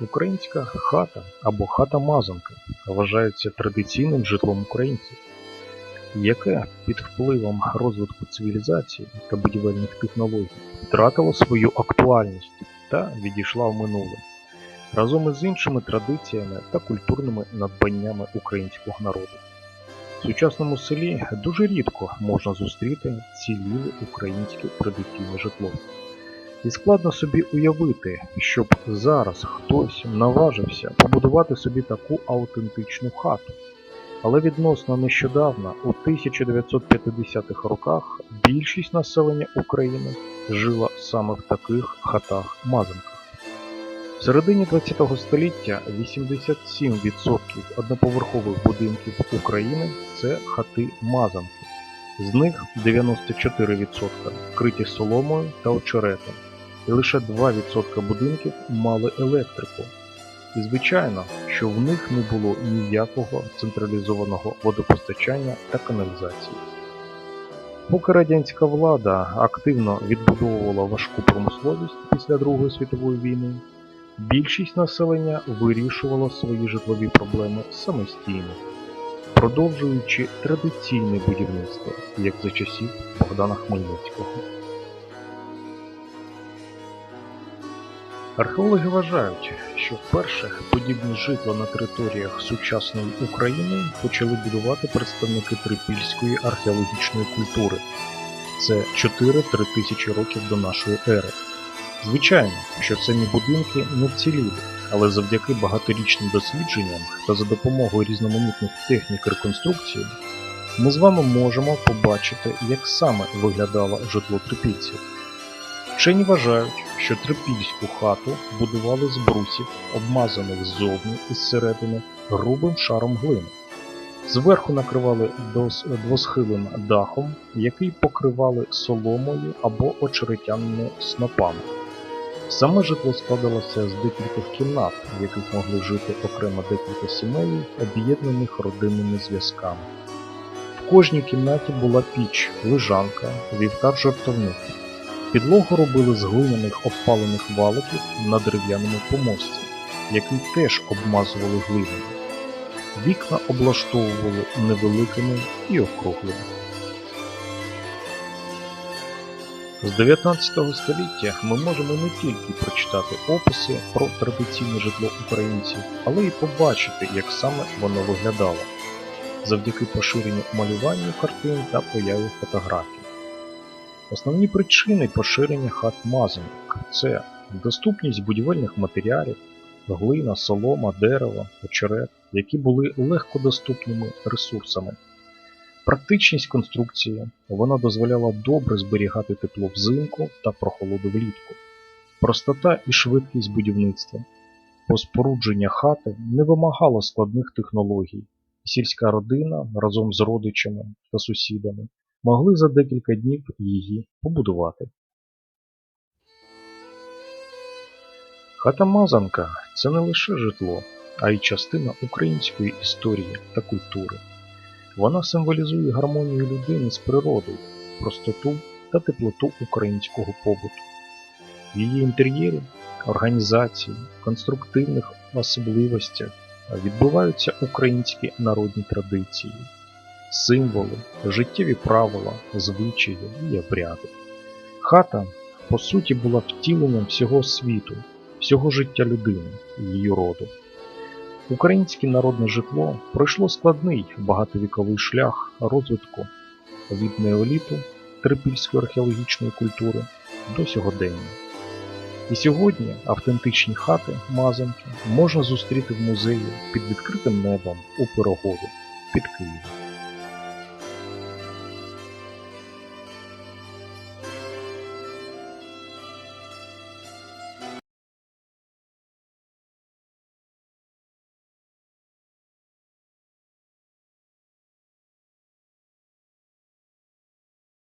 Українська хата або хата-мазанка вважається традиційним житлом українців, яке під впливом розвитку цивілізації та будівельних технологій втратило свою актуальність та відійшла в минуле разом із іншими традиціями та культурними надбаннями українського народу. В сучасному селі дуже рідко можна зустріти ціліле українське традиційне житло. І складно собі уявити, щоб зараз хтось наважився побудувати собі таку автентичну хату. Але відносно нещодавно, у 1950-х роках, більшість населення України жила саме в таких хатах-мазанках. В середині ХХ століття 87% одноповерхових будинків України це хати-мазанки. З них 94% вкриті соломою та очеретом, і лише 2% будинків мали електрику. І звичайно, що в них не було ніякого централізованого водопостачання та каналізації. Поки радянська влада активно відбудовувала важку промисловість після Другої світової війни, більшість населення вирішувала свої житлові проблеми самостійно, продовжуючи традиційне будівництво, як за часів Богдана Хмельницького. Археологи вважають, що вперше подібні житла на територіях сучасної України почали будувати представники трипільської археологічної культури. Це 4-3 тисячі років до нашої ери. Звичайно, що самі будинки не вціліли, але завдяки багаторічним дослідженням та за допомогою різноманітних технік реконструкції ми з вами можемо побачити, як саме виглядало житло трипільців. Вчені вважають, що трипільську хату будували з брусів, обмазаних ззовні і зсередини грубим шаром глини. Зверху накривали двосхилим дахом, який покривали соломою або очеретяними снопами. Саме житло складалося з декількох кімнат, в яких могли жити окремо декілька сімей, об'єднаних родинними зв'язками. В кожній кімнаті була піч, лежанка, вівтар-жартовник. Підлогу робили з глиняних обпалених валиків на дерев'яному помості, який теж обмазували глиною. Вікна облаштовували невеликими і округлими. З 19 століття ми можемо не тільки прочитати описи про традиційне житло українців, але й побачити, як саме воно виглядало, завдяки поширенню малюванню картин та появі фотографій. Основні причини поширення хат мазанок це доступність будівельних матеріалів, глина, солома, дерево, очерет, які були легкодоступними ресурсами. Практичність конструкції вона дозволяла добре зберігати тепло взимку та прохолоду влітку. Простота і швидкість будівництва. Бо спорудження хати не вимагало складних технологій. Сільська родина разом з родичами та сусідами могли за декілька днів її побудувати. Хата-мазанка це не лише житло, а й частина української історії та культури. Вона символізує гармонію людини з природою, простоту та теплоту українського побуту. В її інтер'єрі, організації, конструктивних особливостях відбуваються українські народні традиції, символи, життєві правила, звичаї і обряди. Хата, по суті, була втіленням всього світу, всього життя людини і її роду. Українське народне житло пройшло складний багатовіковий шлях розвитку від неоліту трипільської археологічної культури до сьогодення. І сьогодні автентичні хати мазанки можна зустріти в музеї під відкритим небом у Пирогові під Києвом.